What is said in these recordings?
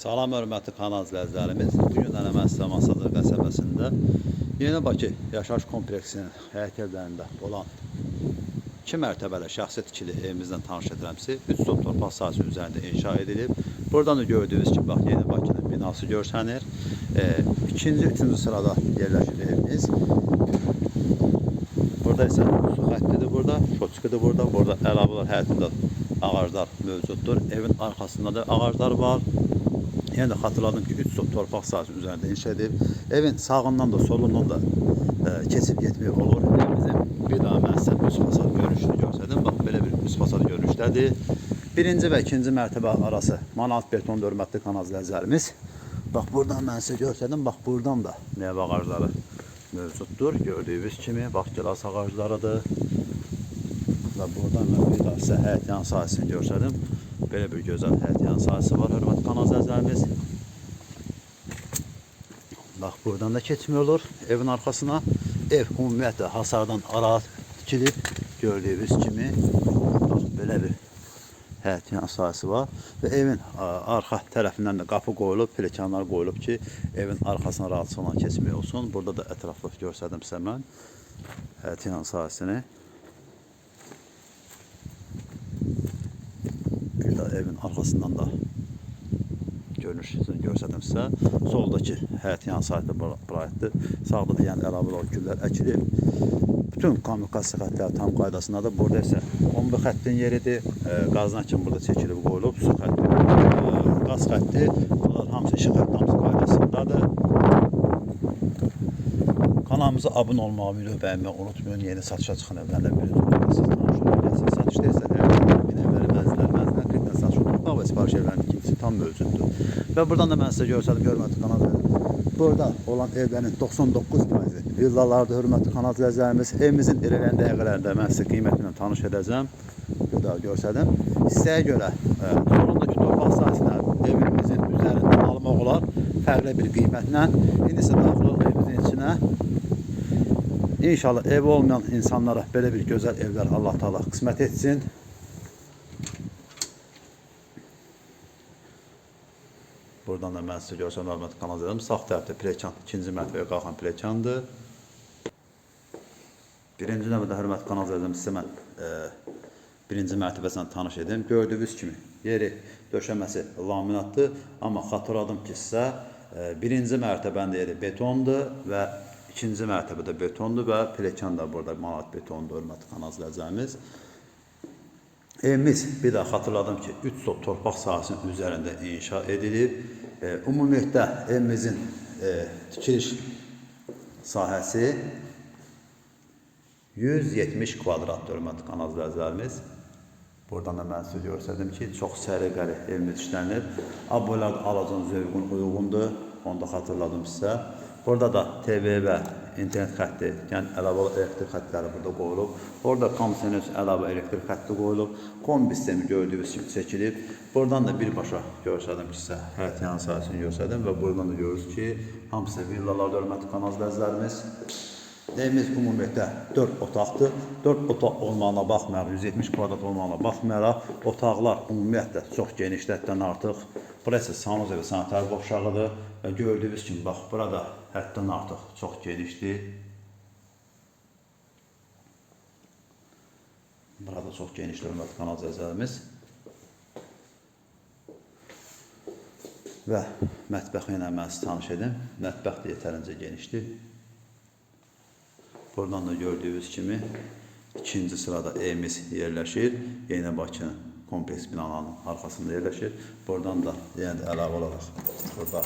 Salam hörmətli kanal izləyicilərimiz. Bu gün Ələməstə Masadır qəsəbəsində Yeni Bakı yaşayış kompleksinin həyət evlərində olan 2 mərtəbəli şəxsi tikili evimizdən tanış edirəm sizi. 3 top torpaq sahəsi üzərində inşa edilib. Buradan da gördüyünüz kimi bax Yeni Bakının binası görsənir. E, ikinci, üçüncü sırada yerləşir evimiz. Burada isə su xəttidir burada, şoçkidir burada. Burada əlavə olaraq həyətində ağaclar mövcuddur. Evin arxasında da ağaclar var. Yəni xatırladım ki, 3 top torpaq sahəsi üzərində inşa edib. Evin sağından da solundan da e, keçib getmək olur. Evimizin bir daha sizə üst fasad görünüşünü göstərdim. Bax belə bir üst fasad görünüşdədir. Birinci və ikinci mərtəbə arası manat beton hörmətli kanal izləyicilərimiz. Bax buradan mən sizə göstərdim. Bax buradan da meyvə ağacları mövcuddur. Gördüyünüz kimi bax gilas ağaclarıdır. Və buradan mən bir daha sizə həyət yan sahəsini göstərdim. Belə bir gözəl həyət yan sahəsi var, hörmətli kanal izləyicilərimiz. Bax buradan da keçmək evin arxasına. Ev ümumiyyətlə hasardan ara tikilib gördüyünüz kimi. Bax belə bir həyət yan sahəsi var və evin arxa tərəfindən də qapı qoyulub, pilləkənlər qoyulub ki, evin arxasına rahatlıqla keçmək olsun. Burada da ətraflı göstərdim sizə mən həyət yan sahəsini. Bir də evin arxasından da görünüşünü göstərdim sizə. Soldakı həyət yan bura aiddir. Sağda da yəni əlavə olaraq güllər əkilib. Bütün kommunikasiya xəttləri tam qaydasındadır. Burada isə 11 xəttin yeridir. E, qazdan kimi burada çəkilib qoyulub. Su xətti, e, qaz xətti, bunlar hamısı işıq xətti hamısı qaydasındadır. Kanalımıza abunə olmağı, video bəyənməyi unutmayın. Yeni satışa çıxan evlərlə birinci olmalı. Siz tanış. Satışda isə hər sipariş evlərinin ikincisi tam mövcuddur. Və buradan da mən sizə hörmətli kanal izləyicilərimiz. Burada olan evlərin 99 faizi villalarda hörmətli kanal izləyicilərimiz. Evimizin irəliləyən dəqiqələrində mən sizə qiyməti ilə tanış edəcəm. Bir daha göstərdim. İstəyə görə e, solundakı torpaq sahəsində evimizin üzərindən almaq olar fərqli bir qiymətlə. İndi isə daxil olaq evimizin içinə. İnşallah evi olmayan insanlara belə bir gözəl evlər Allah Taala qismət etsin. Buradan da mən sizə görsəm hörmətli kanal izləyirəm. Sağ tərəfdə pilləkən, ikinci mərtəbəyə qalxan pilləkəndir. Birinci növbədə hörmətli kanal izləyirəm sizə mən e, birinci mərtəbəsindən tanış edim. Gördüyünüz kimi yeri döşəməsi laminatdır, amma xatırladım ki sizə e, birinci mərtəbənin yeri betondur və ikinci mərtəbədə betondur və pilləkən də burada manat betondur hörmətli kanal izləyicilərimiz. Evimiz bir daha xatırladım ki 3 top torpaq sahəsinin üzərində inşa edilib. E, ümumiyyətlə evimizin e, tikiliş sahəsi 170 kvadrat hörmətli kanal izləyicilərimiz. Buradan da mən sizə göstərdim ki, çox səliqəli evimiz işlənib. Abonelər alacağınız uyğun uyğundur. Onu da xatırladım sizə. Burada da TV və internet xətti, yəni əlavə elektrik xəttləri burada qoyulub. Orada komisyonuz əlavə elektrik xətti qoyulub. Kombi sistemi gördüyünüz kimi çəkilib. Buradan da birbaşa göstərdim ki, sizə həyət yan sahəsini göstərdim və buradan da görürsünüz ki, hamısı villalar hörmətli izləyicilərimiz. Evimiz ümumiyyətlə 4 otaqdır. 4 otaq olmağına baxmayaraq, 170 kvadrat olmağına baxmayaraq, otaqlar ümumiyyətlə çox genişdir, həddən artıq. Burası sanuz və sanitar qovşağıdır və gördüyünüz kimi bax burada həddən artıq çox genişdir. Burada çox genişdir hörmətli kanal izləyicilərimiz. Və mətbəxi ilə mən sizi tanış edim. Mətbəx də yetərincə genişdir. Buradan da gördüyünüz kimi ikinci sırada evimiz yerləşir. Yeni Bakı kompleks binalarının arxasında yerləşir. Buradan da yəni əlavə olaraq burada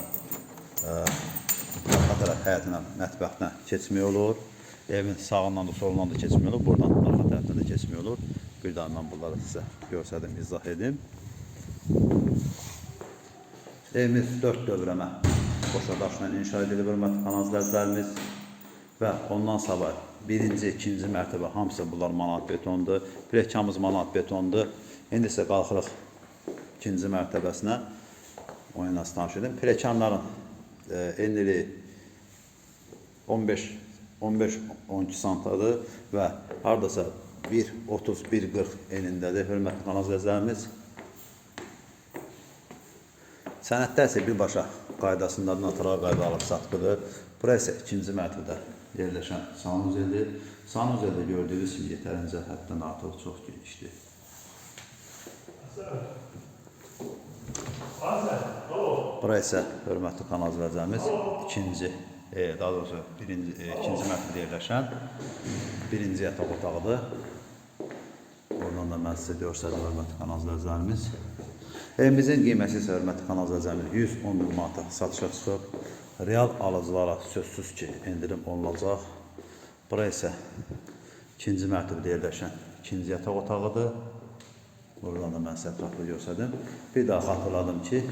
arxa tərəf həyətinə, mətbəxinə keçmək olur. Evin sağından da solundan da keçmək olur. Buradan arxa tərəfdən də keçmək olur. Bir daha mən bunları sizə göstərdim, izah edim. Evimiz dörd dövrəmə boşa daşla inşa edilib, hörmətli kanal izləyicilərimiz. Və ondan sonra birinci, ikinci mərtəbə hamısı bunlar manat betondur. Pilləkənimiz manat betondur. İndi isə qalxırıq ikinci mərtəbəsinə. O ilə tanış edin. Pilləkənlərin e, enliliyi 15 15 12 santadır və hardasa 1.30 1.40 enindədir. Hörmətli kanal izləyicilərimiz. Sənəddə isə birbaşa qaydasında notarial qayda alıb satqıdır. Bura isə ikinci mərtəbədə yerləşən sanuzeldir. Sanuzeldə gördüyünüz kimi yetərincə həddən artıq çox genişdir. Bura isə hörmətli kanal izləyicilərimiz ikinci, e, daha doğrusu birinci, e, ikinci mərtəbədə yerləşən birinci yataq otağıdır. Oradan da mən sizə göstərdim hörmətli kanal izləyicilərimiz. Evimizin qiyməti isə hörmətli kanal izləyicilərimiz 110 min manata satışa çıxıb. Real alıcılara sözsüz ki, endirim olunacaq. Bura isə ikinci mərtəbədə yerləşən ikinci yataq otağıdır. Buradan da mən sizə ətraflı göstərdim. Bir daha xatırladım ki,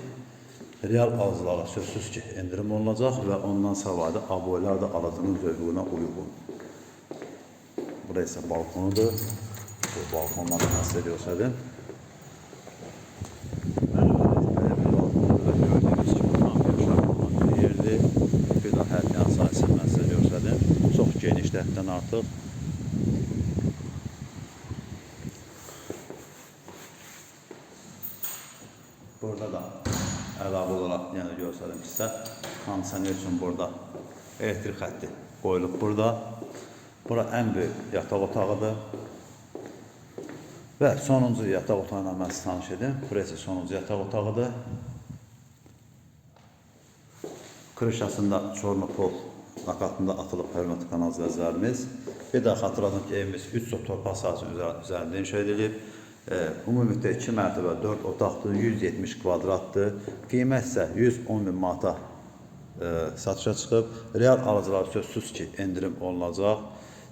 real alıcılara sözsüz ki, endirim olunacaq və ondan savayı abonelər də alıcının zövqünə uyğun. Burası isə balkonudur. Bu balkondan da mən sizə göstərdim. Belə bir balkonda gördüyünüz kimi tam yaşam olan bir yerdir. Bir daha həddi əsasını mən sizə göstərdim. Çox genişdir həddən artıq. Burada da əlavə olaraq yəni göstərim sizə. Kondisioner üçün burada elektrik xətti qoyulub burada. Bura ən böyük yataq otağıdır. Və sonuncu yataq otağı ilə mən sizi tanış edim. Burası sonuncu yataq otağıdır. Krişasında Çornopol nakatında atılıb hörmətli kanal izləyicilərimiz. Bir daha xatırladım ki, evimiz 3 çox torpaq sahəsi üzə- üzərində inşa edilib. Ümumilikdə 2 mərtəbə 4 otaqdır, 170 kvadratdır. Qiymət isə 110 min manata satışa çıxıb. Real alıcılar sözsüz ki, endirim olunacaq.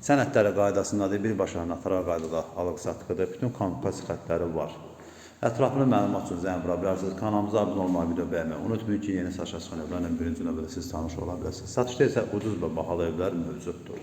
Sənədləri qaydasındadır, birbaşa notarial qaydada alıq-satqıdır. Bütün kommunikasiya xətləri var. Ətraflı məlumat üçün zəng vura bilərsiniz. Kanalımıza abunə olmağı, video bəyənməyi unutmayın ki, yeni satışa çıxan evlərlə birinci növbədə siz tanış ola biləsiniz. Satışda isə ucuz və bahalı evlər mövcuddur.